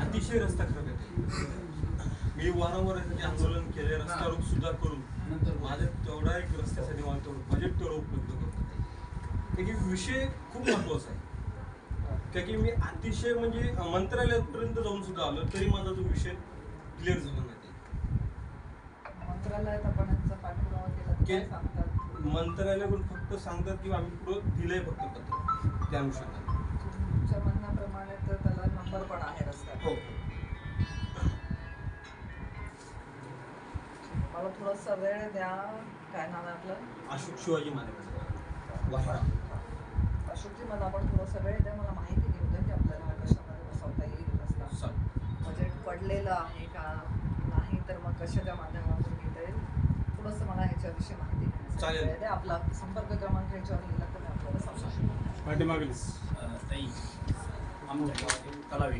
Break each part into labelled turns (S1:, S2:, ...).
S1: अतिशय रस्ता खराब आहे. मी वारंवार यासाठी आंदोलन केले रस्ता रोख सुद्धा करून. माझं तेवढा एक रस्त्यासाठी मला तेवढं बजेट तेवढं उपलब्ध करतो कारण की विषय खूप महत्त्वाचा आहे. कारण की मी अतिशय म्हणजे मंत्रालयापर्यंत जाऊन सुद्धा आलो तरी माझा तो विषय क्लिअर झाला नाही.
S2: मंत्रालयात आपण यांचा पाठपुरावा केला तर काय
S1: के-
S2: सांगतात?
S1: मंत्रालयाकडून फक्त सांगतात की आम्ही पुढं दिलंय फक्त पत्र. त्या अनुषंगाने.
S2: मला थोडासा वेळ द्या. काय नाव आहे आपलं?
S1: अशोक शिवाजी महाराज.
S2: अशोकजी मला आपण थोडासा वेळ द्या. मला माहिती घेऊ द्या की आपल्याला हा कशामध्ये बसवता येईल रस्ता. बजेट पडलेलं आहे का? नाही तर मग कशाच्या माध्यमातून घेता येईल? थोडंसं मला ह्याच्याविषयी माहिती घेण्यासाठी
S1: चालेल.
S2: द्या आपला संपर्क क्रमांक ह्याच्यावर लिहिला तर मी आपल्याला सांगू
S3: ताई आमच्या गावात एक तलाव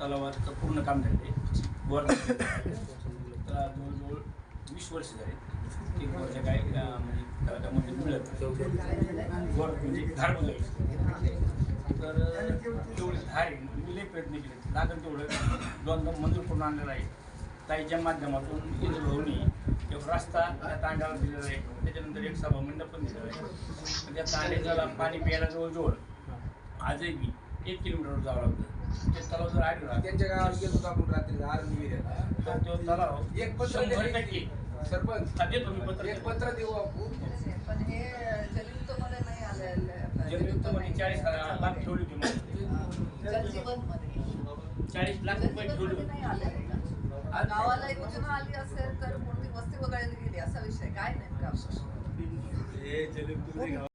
S3: तलावाचं पूर्ण काम झाले वर जवळजवळ वीस वर्ष झाले. ते वरच्या काय म्हणजे म्हणजे मिळत. वर म्हणजे धार बघायची तर तेवढी धार आहे मी लई प्रयत्न केले. लागेल तेवढं. दोनदा मंजूर करून आणलेलं आहे. ताईच्या माध्यमातून इथं भाऊनी एक रस्ता त्या तांड्याला दिलेला आहे. त्याच्यानंतर एक सभा मंडप पण दिलेला आहे. त्या तांड्याला पाणी प्यायला जवळजवळ आजही मी एक किलोमीटर जावं लागतं. ते तलाव जर आढळला
S4: त्यांच्या गावात गेलो होतो आपण रात्री आर्मी
S3: तर तो तलाव
S4: एक पत्र
S3: शंभर
S4: दिले
S3: टक्के.
S4: सरपंच
S3: हा, देतो मी पत्र
S4: एक पत्र देऊ आपण.
S2: पण हे जलयुक्तमध्ये नाही आलेलं
S3: जलयुक्तमध्ये चाळीस लाख ठेवली होती मला.
S2: जलजीवनमध्ये
S3: चाळीस लाख रुपये ठेवले
S2: जलजीवनमध्ये नाही
S3: होते
S2: आलेलं का? गावाला योजना आली असेल तर कोणती वस्ती वगळली गेली असा विषय काय नेमका
S1: हे जलयुक्त